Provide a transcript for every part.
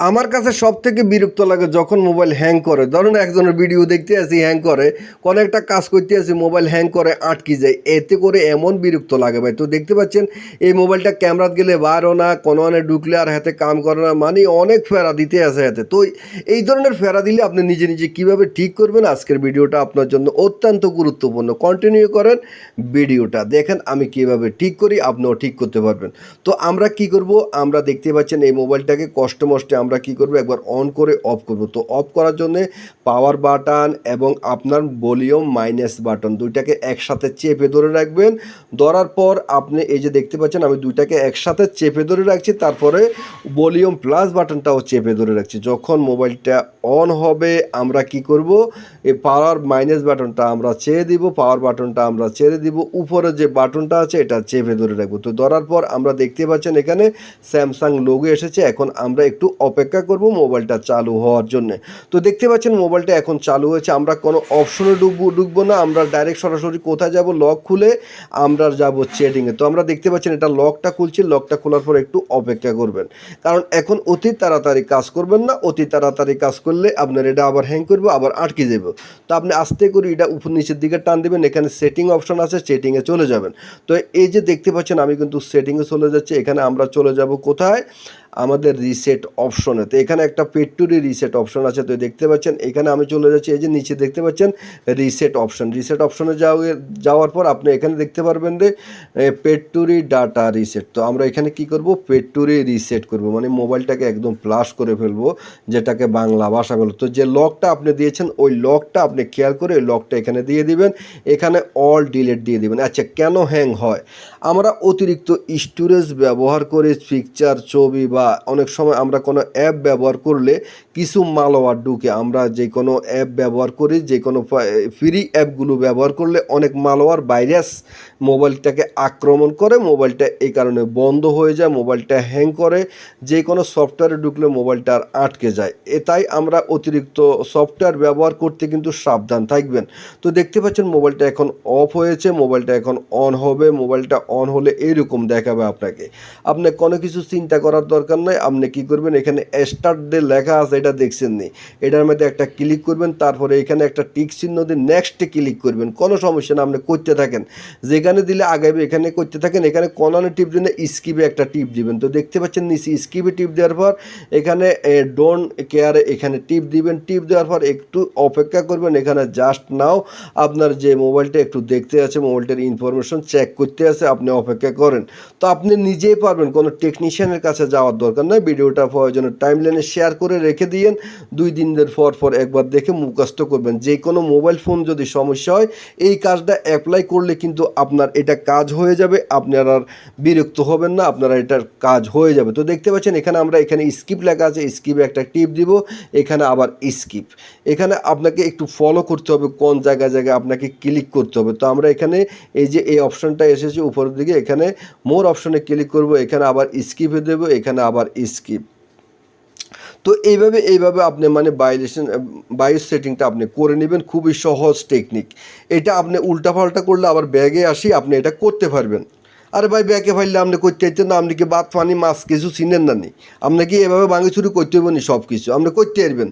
আমার কাছে সব থেকে বিরক্ত লাগে যখন মোবাইল হ্যাং করে। ধরুন একজনের ভিডিও দেখতে আসি হ্যাং করে কোনো একটা কাজ করতে আসি, মোবাইল হ্যাং করে, আটকে যায়। এতে করে এমন বিরক্ত লাগে ভাই। তো দেখতে পাচ্ছেন, এই মোবাইলটা ক্যামেরাত গেলে বারও না কোনো মানে ঢুকলে আর হাতে কাম করে না মানে অনেক ফেরা দিতে আসে হাতে। তো এই ধরনের ফেরা দিলে আপনি নিজে নিজে কীভাবে ঠিক করবেন? আজকের ভিডিওটা আপনার জন্য অত্যন্ত গুরুত্বপূর্ণ। কন্টিনিউ করেন ভিডিওটা। দেখেন আমি কীভাবে ঠিক করি, আপনিও ঠিক করতে পারবেন। তো আমরা কি করব? আমরা দেখতে পাচ্ছেন এই মোবাইলটাকে কষ্ট মষ্টে আমরা কি করব? একবার অন করে অফ করব। তো অফ করার জন্য পাওয়ার বাটন এবং আপনার ভলিউম মাইনাস বাটন দুইটাকে একসাথে চেপে ধরে রাখবেন। ধরার পর আপনি এই যে দেখতে পাচ্ছেন, আমি দুইটাকে একসাথে চেপে ধরে রাখছি, তারপরে ভলিউম প্লাস বাটনটাও চেপে ধরে রাখছি। যখন মোবাইলটা অন হবে, আমরা কি করব? এই পাওয়ার মাইনাস বাটনটা আমরা ছেড়ে দিব পাওয়ার বাটনটা আমরা ছেড়ে দিব, উপরে যে বাটনটা আছে, এটা চেপে ধরে রাখব। তো ধরার পর আমরা দেখতে পাচ্ছেন এখানে স্যামসাং লোগো এসেছে, এখন আমরা একটু অপেক্ষা করব মোবাইলটা চালু হওয়ার জন্য। তো দেখতে পাচ্ছেন মোবাইলটা এখন চালু হয়েছে। আমরা কোনো অপশনে ঢুকবো ঢুকবো না। আমরা ডাইরেক্ট সরাসরি কোথায় যাব? লক খুলে আমরা যাব চেটিংয়ে তো আমরা দেখতে পাচ্ছেন এটা লকটা খুলছি। লকটা খোলার পর একটু অপেক্ষা করবেন। কারণ এখন অতি তাড়াতাড়ি কাজ করবেন না। অতি তাড়াতাড়ি কাজ করলে আপনার এটা আবার হ্যাং করবে, আবার আটকে যাবে। তো আপনি আস্তে করে এটা উপর নিচের দিকে টান দেবেন। এখানে সেটিং অপশন আছে সেটিংয়ে চলে যাবেন। তো এই যে দেখতে পাচ্ছেন আমি কিন্তু সেটিংয়ে চলে যাচ্ছি। এখানে আমরা চলে যাব কোথায়? আমাদের রিসেট অপশনে তো এখানে একটা পেট্টুরি রিসেট অপশন আছে, তো দেখতে পাচ্ছেন, এখানে আমি চলে যাচ্ছি, এই যে নিচে দেখতে পাচ্ছেন রিসেট অপশন রিসেট অপশনে যাওয়ার পর আপনি এখানে দেখতে পারবেন যে পেট্টুরি ডাটা রিসেট তো আমরা এখানে কি করব? পেট্টুরি রিসেট করব মানে মোবাইলটাকে একদম প্লাস করে ফেলব, যেটাকে বাংলা ভাষা বলো। তো যে লকটা আপনি দিয়েছেন, ওই লকটা আপনি খেয়াল করে ওই লকটা এখানে দিয়ে দিবেন, এখানে অল ডিলেট দিয়ে দিবেন। আচ্ছা কেন হ্যাং হয়? আমরা অতিরিক্ত স্টোরেজ ব্যবহার করে পিকচার ছবি বা অনেক সময় আমরা কোনো অ্যাপ ব্যবহার করলে কিছু মালওয়ার ঢুকে। আমরা যে কোনো অ্যাপ ব্যবহার করি, যে কোনো ফ্রি অ্যাপগুলো ব্যবহার করলে অনেক মালওয়ার ভাইরাস মোবাইলটাকে আক্রমণ করে, মোবাইলটা এই কারণে বন্ধ হয়ে যায়, মোবাইলটা হ্যাং করে। যে কোনো সফটওয়্যারে ঢুকলে মোবাইলটা আর আটকে যায়। এ তাই আমরা অতিরিক্ত সফটওয়্যার ব্যবহার করতে কিন্তু সাবধান থাকবেন। তো দেখতে পাচ্ছেন মোবাইলটা এখন অফ হয়েছে, মোবাইলটা এখন অন হবে, মোবাইলটা অন হলে এইরকম দেখাবে আপনাকে। আপনি কোনো কিছু চিন্তা করার দরকার নাই, আপনি কি করবেন? এখানে স্টার্ট ডে লেখা আছে, এটা দেখছেন নি। এটার মধ্যে একটা ক্লিক করবেন, তারপরে এখানে একটা টিক চিহ্ন দিয়ে নেক্সটে ক্লিক করবেন। কোনো সমস্যা না, আপনি করতে থাকেন। যেখানে দিলে আগাবে এখানে করতে থাকেন। এখানে কনানে টিপ দিলে স্কিপে একটা টিপ দিবেন। তো দেখতে পাচ্ছেন নিচে স্কিপে টিপ দেওয়ার পর, এখানে ডোন্ট কেয়ারে এখানে টিপ দিবেন। টিপ দেওয়ার পর একটু অপেক্ষা করবেন। এখানে জাস্ট নাও আপনার যে মোবাইলটা একটু দেখতে আছে, মোবাইলটার ইনফরমেশন চেক করতে আছে, আপনি অপেক্ষা করেন। তো আপনি নিজেই পারবেন, কোনো টেকনিশিয়ানের কাছে যাওয়ার দরকার নয় ভিডিওটা প্রয়োজনে টাইম লাইনে শেয়ার করে রেখে দিয়েন। দুই দিনের পর পর একবার দেখে মুখস্থ করবেন। যে কোনো মোবাইল ফোন যদি সমস্যা হয়, এই কাজটা অ্যাপ্লাই করলে কিন্তু আপনার এটা কাজ হয়ে যাবে। আপনার আর বিরক্ত হবেন না, আপনারা এটার কাজ হয়ে যাবে। তো দেখতে পাচ্ছেন, এখানে আমরা এখানে স্কিপ লেখা আছে। স্কিপে একটা টিপ দিব, এখানে আবার স্কিপ এখানে আপনাকে একটু ফলো করতে হবে, কোন জায়গায় জায়গায় আপনাকে ক্লিক করতে হবে। তো আমরা এখানে এই যে এই অপশনটা এসেছে উপরের দিকে, এখানে মোর অপশনে ক্লিক করব, এখানে আবার স্কিপে দেবো, এখানে আবার স্কিপ তো এইভাবে এইভাবে আপনি মানে বাইলেশন বায়ো সেটিংটা আপনি করে নেবেন। খুবই সহজ টেকনিক এটা আপনি উল্টাপাল্টা করলে আবার ব্যাগে আসি আপনি এটা করতে পারবেন। আরে ভাই ব্যাগে ফাইলে আপনি করতে চাইতেন না, আপনি কি বাদ পানি মাছ কিছু চিনেন না নি? আপনাকে এভাবে ভাঙি চুরি করতে হইব নি সব কিছু আপনি করতে পারবেন।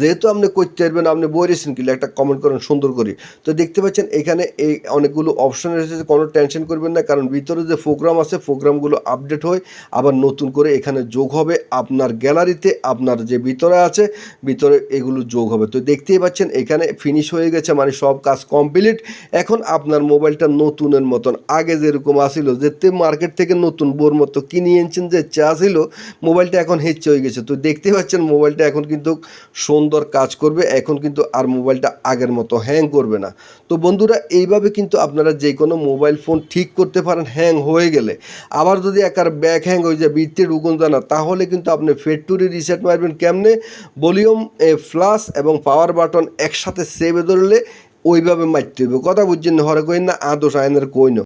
যেহেতু আপনি করতে পারবেন, আপনি বইরেছেন কিলে একটা কমেন্ট করেন সুন্দর করে। তো দেখতে পাচ্ছেন, এখানে এই অনেকগুলো অপশন এসেছে কোনো টেনশন করবেন না, কারণ ভিতরে যে প্রোগ্রাম আছে প্রোগ্রামগুলো আপডেট হয়, আবার নতুন করে এখানে যোগ হবে আপনার গ্যালারিতে আপনার যে ভিতরে আছে, ভিতরে এগুলো যোগ হবে। তো দেখতেই পাচ্ছেন, এখানে ফিনিশ হয়ে গেছে মানে সব কাজ কমপ্লিট এখন আপনার মোবাইলটা নতুনের মতন, আগে যেরকম আসিল যেতে মার্কেট থেকে নতুন বোর মতো। কিনে এনেছেন যে চা ছিল মোবাইলটা এখন হেচ্ছে হয়ে গেছে। তো দেখতে পাচ্ছেন মোবাইলটা এখন কিন্তু সুন্দর কাজ করবে, এখন কিন্তু আর মোবাইলটা আগের মতো হ্যাং করবে না। তো বন্ধুরা, এইভাবে কিন্তু আপনারা যে কোনো মোবাইল ফোন ঠিক করতে পারেন হ্যাং হয়ে গেলে। আবার যদি একার ব্যাক হ্যাং হয়ে যায়, বৃত্তির রুগন জানা তাহলে কিন্তু আপনি ফেটটুরি রিসেট মারবেন কেমনে? ভলিউম এ ফ্লাস এবং পাওয়ার বাটন একসাথে সেভে ধরলে, ওইভাবে মারতে হবে। কথা বুঝছেন হরে কইন না আদোষ আইনের কইন।